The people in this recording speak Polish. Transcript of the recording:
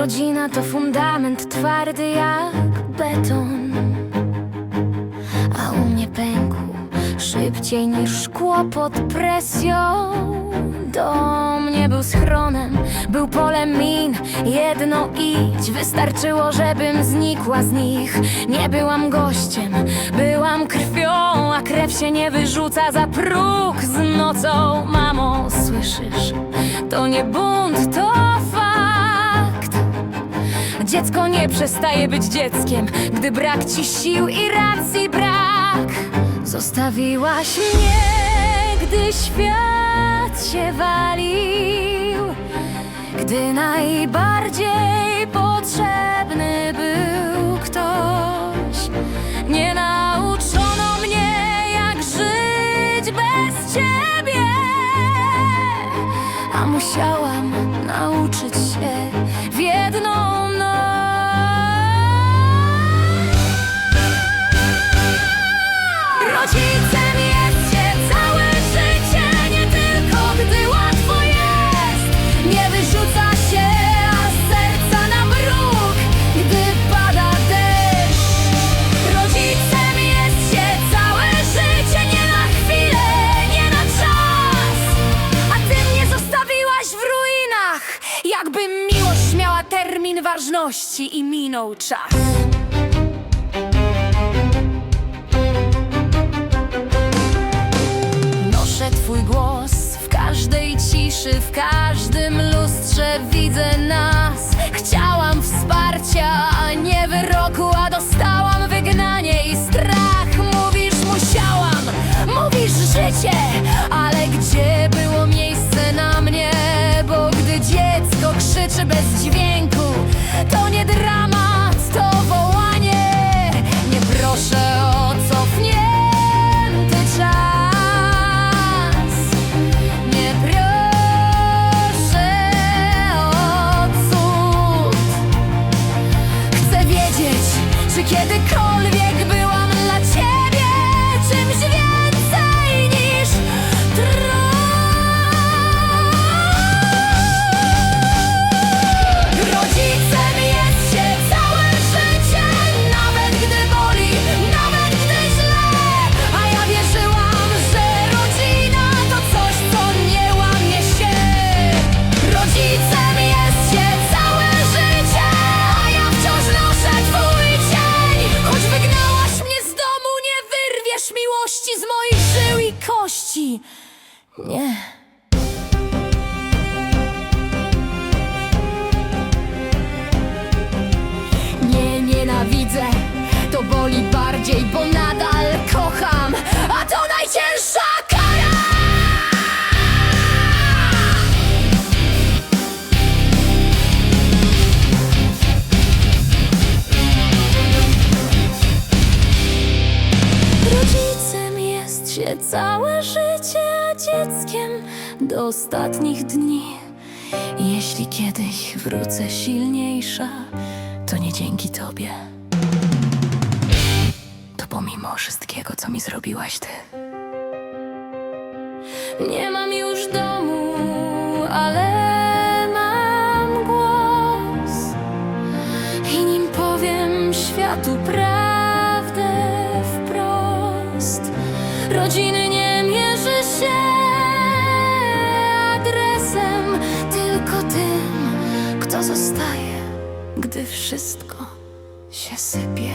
Rodzina to fundament twardy jak beton. A u mnie pękł szybciej niż szkło pod presją. Dom nie był schronem, był polem min. Jedno idź, wystarczyło, żebym znikła z nich. Nie byłam gościem, byłam krwią A krew się nie wyrzuca za próg z nocą. Mamo, słyszysz? To nie bunt, to Dziecko nie przestaje być dzieckiem, gdy brak ci sił i racji brak. Zostawiłaś mnie, gdy świat się walił, gdy najbardziej potrzebny był ktoś. Nie nauczono mnie, jak żyć bez ciebie, a musiałam jakby miłość miała termin ważności i minął czas. Noszę twój głos w każdej ciszy, w każdym lustrze widzę nas. Chciałam wsparcia, a nie wyroku, a dostałam wygnanie i strach. Mówisz, musiałam, mówisz życie, krzyczy bez dźwięku, to nie dramat, to wołanie. Nie proszę o cofnięty czas. Nie proszę o cud. Chcę wiedzieć, czy kiedykolwiek Nie. Całe życie, dzieckiem do ostatnich dni. Jeśli kiedyś wrócę silniejsza, to nie dzięki tobie. To pomimo wszystkiego, co mi zrobiłaś ty. Nie mam już domu, ale mam głos. I nim powiem światu prawdę Rodziny nie mierzy się adresem, tylko tym, kto zostaje, gdy wszystko się sypie.